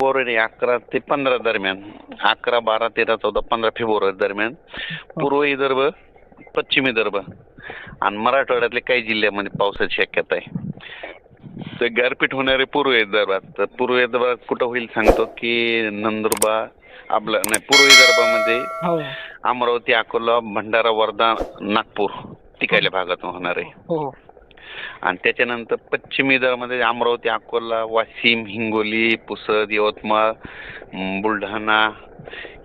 February अकरा ते पंधरा दरम्यान. अकरा बारा तेरा चौदा पंधरा फेब्रुवारी दरम्यान. पूर्व विदर्भ पश्चिम विदर्भ. आणि मराठवाड्यातले काही जिल्ह्यामध्ये पावसाची शक्यता आहे. तर गारपीट होणारे पूर्व विदर्भात. तर पूर्व विदर्भात कुठं होईल सांगतो की नंदुरबार आपलं नाही पूर्व विदर्भामध्ये हो. अमरावती अकोला भंडारा वर्धा नागपूर तिकडल्या भागातून होणार. आहे हो हो. आणि त्याच्यानंतर पश्चिम विदर्भामध्ये अमरावती अकोला वाशिम हिंगोली पुसद यवतमाळ बुलढाणा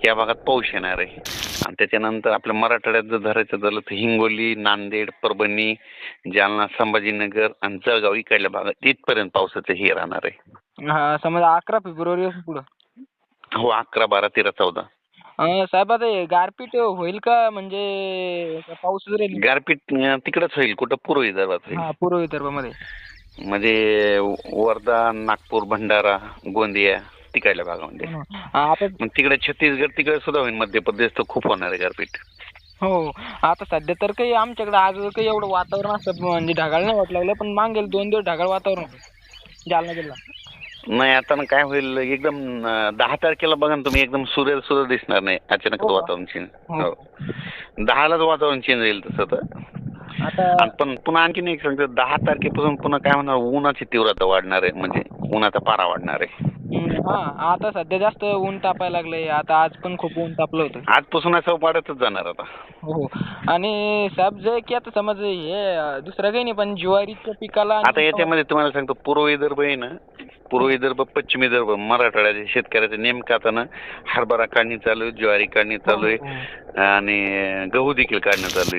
या भागात पाऊस येणार आहे. आणि त्याच्यानंतर आपल्या मराठवाड्यात जर धरायचं झालं तर हिंगोली नांदेड परभणी जालना संभाजीनगर आणि जळगाव इकडल्या भागात इथपर्यंत पावसाचं हे राहणार आहे. हा समजा अकरा फेब्रुवारी पासून पुढं. हो अकरा बारा तेरा चौदा. साहेब आता हे गारपीट होईल का? म्हणजे का पाऊस राहील गारपीट अं, तिकडंच होईल कुठं? पूर्व विदर्भात होईल. हा पूर्व विदर्भामध्ये. म्हणजे वर्धा नागपूर भंडारा गोंदिया तिकडल्या भागामध्ये. हा, आता मग तिकडे छत्तीसगड तिकडे सुद्धा होईल. मध्य प्रदेश तर खूप होणार आहे गारपीट. हो आता सध्या तर काही आमच्याकडे आज काही एवढं वातावरण असं म्हणजे ढगाळ नाही वाटलं लागलं पण मागेल दोन दिवस ढगाळ वातावरण होतं. जालना जिल्हा. नाही आता ना काय होईल एकदम अं, दहा तारखेला बघा ना तुम्ही एकदम सूर्य सुद्धा दिसणार नाही अचानक हो. का? वातावरण चेंज हो. हो. दहालाच वातावरण चेंज होईल तसं तर. आता आणि पण पुन्हा आणखीन एक सांगतो दहा तारखेपासून पुन्हा काय होणार उन्हाची तीव्रता वाढणार आहे म्हणजे उन्हाचा पारा वाढणार आहे. हम्म, हा आता सध्या जास्त ऊन तापायला लागलंय आता आज पण खूप ऊन तापलं होतं. आजपासून असं वाढतच जाणार आता. हो आणि साहेब जे की आता समज हे अं, दुसरं काही नाही पण ज्वारीच्या पिकाला आणि- आता याच्यामध्ये तुम्हाला सांगतो पूर्व विदर्भ आहे ना पूर्व विदर्भ पश्चिम विदर्भ मराठवाड्याच्या शेतकऱ्याचं नेमकं आता ना हरभरा काढणी चालू आहे ज्वारी काढणी चालू आहे हो, हो. आणि गहू देखील काढणं चालू आहे